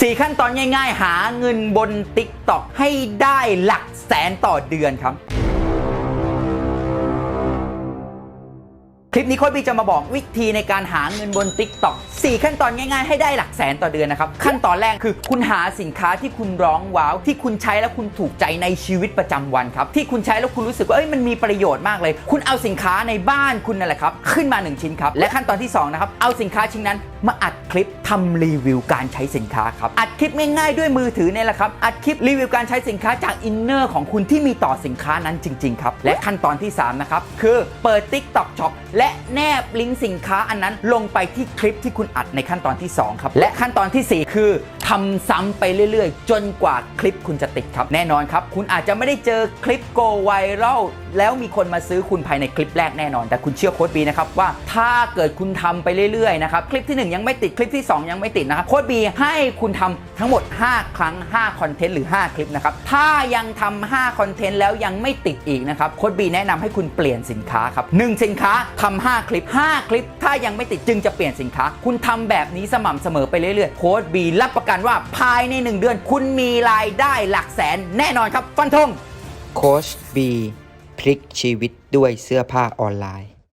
4 ขั้นตอนง่ายๆ หาเงินบน TikTok ให้ได้หลักแสนต่อเดือนครับ คลิปนี้โค้ชบีจะมาบอกวิธีในการหาเงินบน TikTok 4ขั้นตอนง่ายๆ ให้ได้หลักแสนต่อเดือนนะครับ ขั้นตอนแรกคือคุณหาสินค้าที่คุณร้องว้าว ที่คุณใช้แล้วคุณถูกใจในชีวิตประจำวันครับ ที่คุณใช้แล้วคุณรู้สึกว่าเอ้ยมันมีประโยชน์มากเลย คุณเอาสินค้าในบ้านคุณนั่นแหละครับ ขึ้นมา 1 ชิ้นครับ และขั้นตอนที่2นะครับเอาสินค้าชิ้นนั้น มาอัดคลิปทำรีวิวการใช้สินค้าครับอัดคลิปง่ายๆด้วยมือถือเนี่ยแหละครับอัดคลิปรีวิวการใช้สินค้าจากอินเนอร์ของคุณที่มีต่อสินค้านั้นจริงๆครับและขั้นตอนที่3นะครับคือเปิด TikTok Shop และและแนบลิงก์สินค้าอันนั้นลงไปที่คลิปที่คุณอัดในขั้นตอนที่ 2 ครับ และขั้นตอนทีสี่4 คือทำซ้ำไปเรื่อยๆ จนกว่าคลิปคุณจะติดครับ แน่นอนครับ คุณอาจจะไม่ได้เจอคลิปโกไวรัลแล้วมีคนมาซื้อคุณภายในคลิปแรกแน่นอน แต่คุณเชื่อโค้ดบีนะครับว่าถ้าเกิดคุณทำไปเรื่อยๆนะครับคลิปทีหนึ่1 ยังไม่ติดคลิปที่ 2 ยังไม่ติดนะครับโค้ดบีให้คุณทำทั้งหมด 5 ครั้ง5คอนเทนต์หรือ 5 คลิปนะครับถ้ายังทำ5คอนเทนต์แล้วยังไม่ติดอีกนะครับโค้ดบีแนะนำให้คุณเปลี่ยนสินค้าครับหนึ่งสินค้าทำ5คลิป 5 คลิป ถ้ายังไม่ติดจึงจะเปลี่ยนสินค้า คุณทำแบบนี้สม่ำเสมอไปเรื่อยๆโค้ดบีรับประกันว่าภายใน 1 เดือนคุณมีรายได้หลักแสนแน่นอนครับ ฟันธงโค้ชบีพลิกชีวิตด้วยเสื้อผ้าออนไลน์